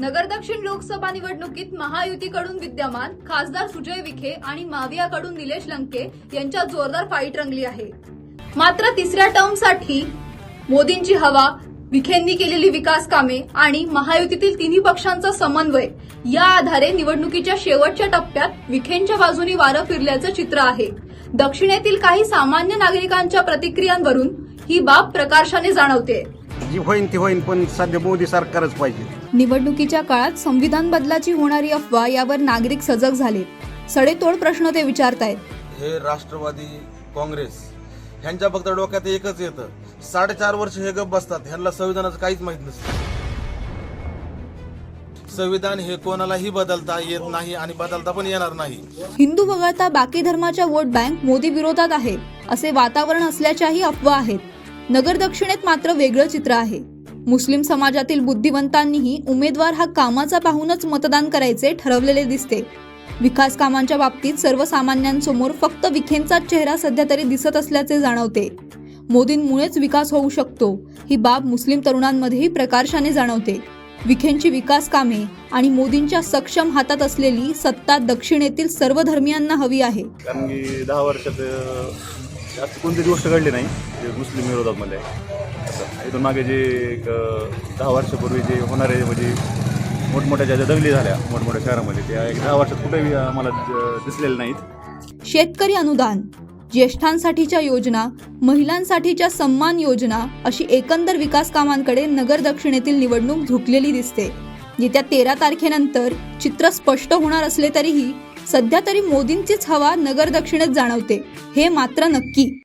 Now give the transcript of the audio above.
नगर दक्षिण लोकसभा निवडणुकीत महायुतीकडून विद्यमान खासदार सुजय विखे आणि मावियाकडून निलेश लंके यांच्या जोरदार फाईट रंगली आहे. मात्र तिसऱ्या टर्मसाठी मोदींची हवा विखेंनी केलेली विकास कामे आणि महायुतीतील तिन्ही पक्षांचा समन्वय या आधारे निवडणुकीच्या शेवटच्या टप्प्यात विखेंच्या बाजूनी वारं फिरल्याचं चित्र आहे. दक्षिणेतील काही सामान्य नागरिकांच्या प्रतिक्रियांवरून ही बाब प्रकाशाने जाणवते जी होईन ती होईन पण सध्या मोदी सरकारच पाहिजे. निवडणुकीच्या काळात संविधान बदलाची होणारी अफवा यावर नागरिक सजग झालेत सडेतोड प्रश्न ते विचारतायत. हे राष्ट्रवादी काँग्रेस ह्यांच्या फक्त डोक्यात एकच येतं. साडेचार वर्ष हे गप बसतात ह्यांना संविधानाचं काहीच माहीत नसतं. संविधान हे कोणालाही बदलता येत नाही आणि बदलता पण येणार नाही. हिंदू वगळता बाकी धर्माच्या वोट बँक मोदी विरोधात आहे असे वातावरण असल्याच्याही अफवा आहेत. नगर दक्षिणेत मात्र वेगळं चित्र आहे. मुस्लिम समाजातील बुद्धिवंतांनीही उमेदवार हा कामाचा पाहूनच मतदान करायचे ठरवलेले दिसते. विकास कामांच्या बाबतीत सर्वसामान्यांसमोर फक्त विखेंचाच चेहरा सध्या तरी दिसत असल्याचे जाणवते. मोदींमुळेच विकास होऊ शकतो ही बाब मुस्लिम तरुणांमध्येही प्रकाशाने जाणवते. विखेंची विकास कामे आणि मोदींच्या सक्षम हातात असलेली सत्ता दक्षिणेतील सर्व धर्मियांना हवी आहे. कारण की दहा वर्षात जास्त कोणतीच गोष्ट घडली नाही जे मुस्लिम विरोधामध्ये. इथून मागे जे एक दहा वर्षापूर्वी जे होणारे म्हणजे मोठमोठ्या ज्या दंगली झाल्या मोठमोठ्या शहरामध्ये त्या एक दहा वर्षात कुठेही आम्हाला दिसलेल्या नाहीत. शेतकरी अनुदान ज्येष्ठांसाठीच्या योजना महिलांसाठीच्या सन्मान योजना अशी एकंदर विकास कामांकडे नगर दक्षिणेतील निवडणूक झुकलेली दिसते. येत्या तेरा तारखेनंतर चित्र स्पष्ट होणार असले तरीही सध्या तरी मोदींचीच हवा नगर दक्षिणेत जाणवते. हे मात्र नक्की.